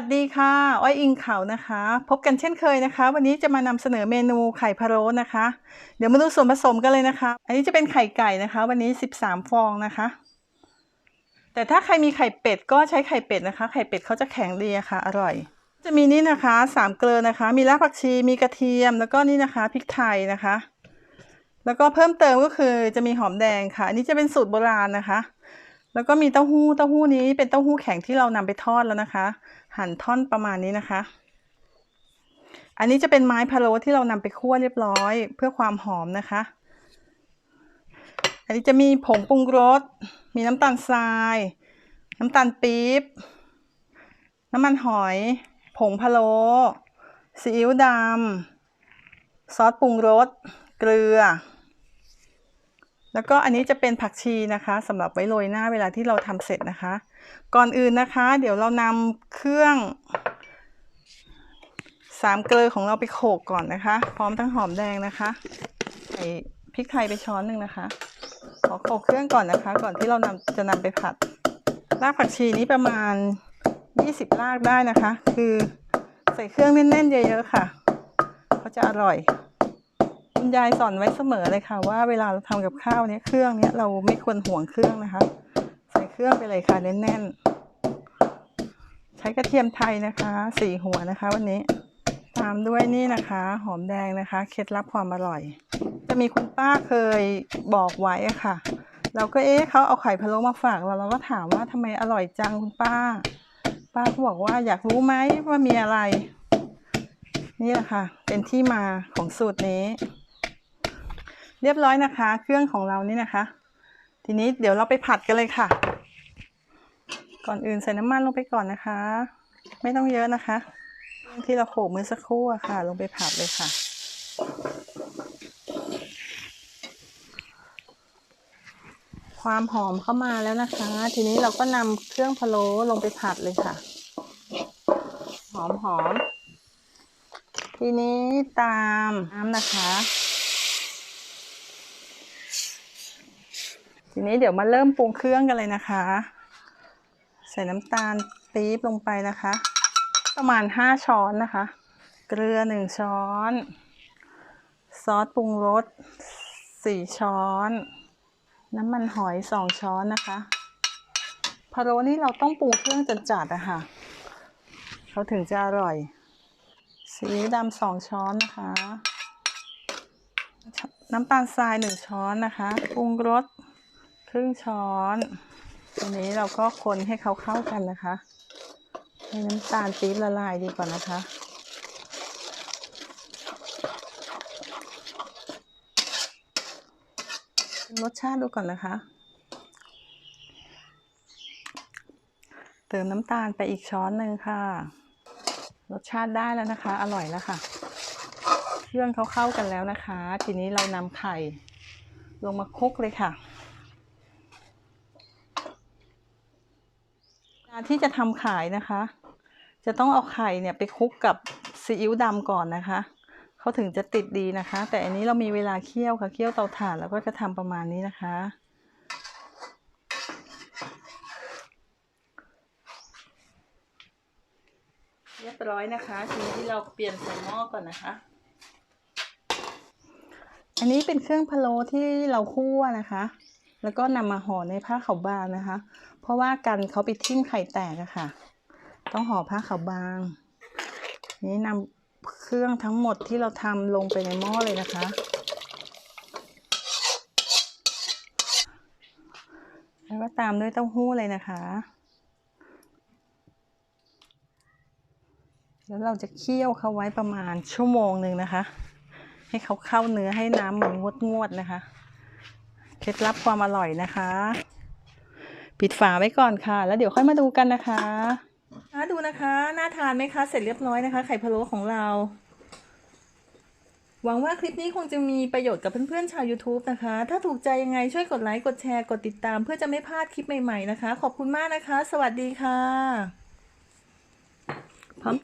วัสดีค่ะ อ้อยอิงเขานะคะ พบกันเช่นเคยนะคะ วันนี้จะมานำเสนอเมนูไข่พะโล้นะคะ เดี๋ยวมาดูส่วนผสมกันเลยนะคะ อันนี้จะเป็นไข่ไก่นะคะ วันนี้ 13 ฟองนะคะ แต่ถ้าใครมีไข่เป็ดก็ใช้ไข่เป็ดนะคะ ไข่เป็ดเขาจะแข็งดีะค่ะ อร่อย จะมีนี่นะคะสามเกลือนะคะ มีรากผักชี มีกระเทียม แล้วก็นี่นะคะพริกไทยนะคะ แล้วก็เพิ่มเติมก็คือจะมีหอมแดงค่ะ อันนี้จะเป็นสูตรโบราณนะคะ แล้วก็มีเต้าหู้เต้าหู้นี้เป็นเต้าหู้แข็งที่เรานำไปทอดแล้วนะคะ หั่นท่อนประมาณนี้นะคะ อันนี้จะเป็นไม้พะโล้ที่เรานำไปคั่วเรียบร้อย เพื่อความหอมนะคะ อันนี้จะมีผงปรุงรส มีน้ำตาลทราย น้ำตาลปี๊บ น้ำมันหอย ผงพะโล้ซีอิ๊วดำซอสปรุงรส เกลือ แล้วก็อันนี้จะเป็นผักชีนะคะสำหรับไว้โรยหน้าเวลาที่เราทำเสร็จนะคะ ก่อนอื่นนะคะ เดี๋ยวเรานำเครื่องสามเกลือของเราไปโขกก่อนนะคะ พร้อมทั้งหอมแดงนะคะใส่พริกไทยไปช้อนหนึ่งนะคะ ขอโขกเครื่องก่อนนะคะ ก่อนที่เรานำจะนำไปผัดรากผักชีนี้ประมาณ 20รากได้นะคะ คือใส่เครื่องแน่นๆเยอะๆค่ะเขาจะอร่อย คุณยายสอนไว้เสมอเลยค่ะ ว่าเวลาเราทำกับข้าวเนี้ยเครื่องเนี้ยเราไม่ควรห่วงเครื่องนะคะ ใส่เครื่องไปเลยค่ะแน่นๆ ใช้กระเทียมไทยนะคะสี่หัวนะคะ วันนี้ตามด้วยนี่นะคะ หอมแดงนะคะ เคล็ดลับความอร่อย จะมีคุณป้าเคยบอกไว้ค่ะ เราก็เอ๊ะเขาเอาไข่พะโล้มาฝากเราเราก็ถามว่าทำไมอร่อยจังคุณป้า ป้าก็บอกว่าอยากรู้ไหมว่ามีอะไร นี่แหละค่ะ เป็นที่มาของสูตรนี้ เรียบร้อยนะคะ เครื่องของเรานี่นะคะ ทีนี้เดี๋ยวเราไปผัดกันเลยค่ะ ก่อนอื่นใส่น้ำมันลงไปก่อนนะคะ ไม่ต้องเยอะนะคะ ที่เราโขกเมื่อสักครู่อะค่ะ ลงไปผัดเลยค่ะความหอมเข้ามาแล้วนะคะ ทีนี้เราก็นำเครื่องพะโล้ลงไปผัดเลยค่ะ หอมหอม ทีนี้ตามน้ำนะคะ ทีนี้เดี๋ยวมาเริ่มปรุงเครื่องกันเลยนะคะ ใส่น้ำตาลปี๊บลงไปนะคะ ประมาณ 5 ช้อนนะคะ เกลือ 1 ช้อน ซอสปรุงรส 4 ช้อน น้ำมันหอย 2 ช้อนนะคะพะโล้นี่เราต้องปรุงเครื่องจนจัดอะค่ะเขาถึงจะอร่อยซีอิ๊วดำสองช้อนนะคะ น้ำตาลทราย1ช้อนนะคะ ปรุงรส ครึ่งช้อนทีนี้เราก็คนให้เขาเข้ากันนะคะ ให้น้ำตาลปี๊บละลายดีก่อนนะคะ รสชาติดูก่อนนะคะ เติมน้ำตาลไปอีกช้อนหนึ่งค่ะ รสชาติได้แล้วนะคะ อร่อยแล้วค่ะ เครื่องเขาเข้ากันแล้วนะคะ ทีนี้เรานำไข่ลงมาคลุกเลยค่ะ การที่จะทำขายนะคะ จะต้องเอาไข่เนี่ยไปคลุกกับซีอิ๊วดำก่อนนะคะเขาถึงจะติดดีนะคะ แต่อันนี้เรามีเวลาเคี่ยวค่ะเคี่ยวเตาถ่านแล้วก็จะทำประมาณนี้นะคะ เรียบร้อยนะคะทีนี้เราเปลี่ยนใส่หม้อก่อนนะคะอันนี้เป็นเครื่องพะโล้ที่เราคั่วนะคะ แล้วก็นำมาห่อในผ้าขาวบางนะคะ ราะว่ากันเขาไปทิ่มไข่แตกอะค่ะ ต้องห่อผ้าขาวบาง นี้นำเครื่องทั้งหมดที่เราทำลงไปในหม้อเลยนะคะ แล้วก็ตามด้วยเต้าหู้เลยนะคะ แล้วเราจะเคี่ยวเขาไว้ประมาณชั่วโมงหนึ่งนะคะ ให้เขาเข้าเนื้อให้น้ำมันงดงวดๆนะคะ เคล็ดลับความอร่อยนะคะ ปิดฝาไว้ก่อนค่ะ แล้วเดี๋ยวค่อยมาดูกันนะคะมาดูนะคะน่าทานไหมคะ เสร็จเรียบร้อยนะคะ ไข่พะโล้ของเรา หวังว่าคลิปนี้คงจะมีประโยชน์กับเพื่อนๆชาว YouTube นะคะ ถ้าถูกใจยังไงช่วยกดไลค์ กดแชร์ กดติดตาม เพื่อจะไม่พลาดคลิปใหม่ๆนะคะ ขอบคุณมากนะคะ สวัสดีค่ะ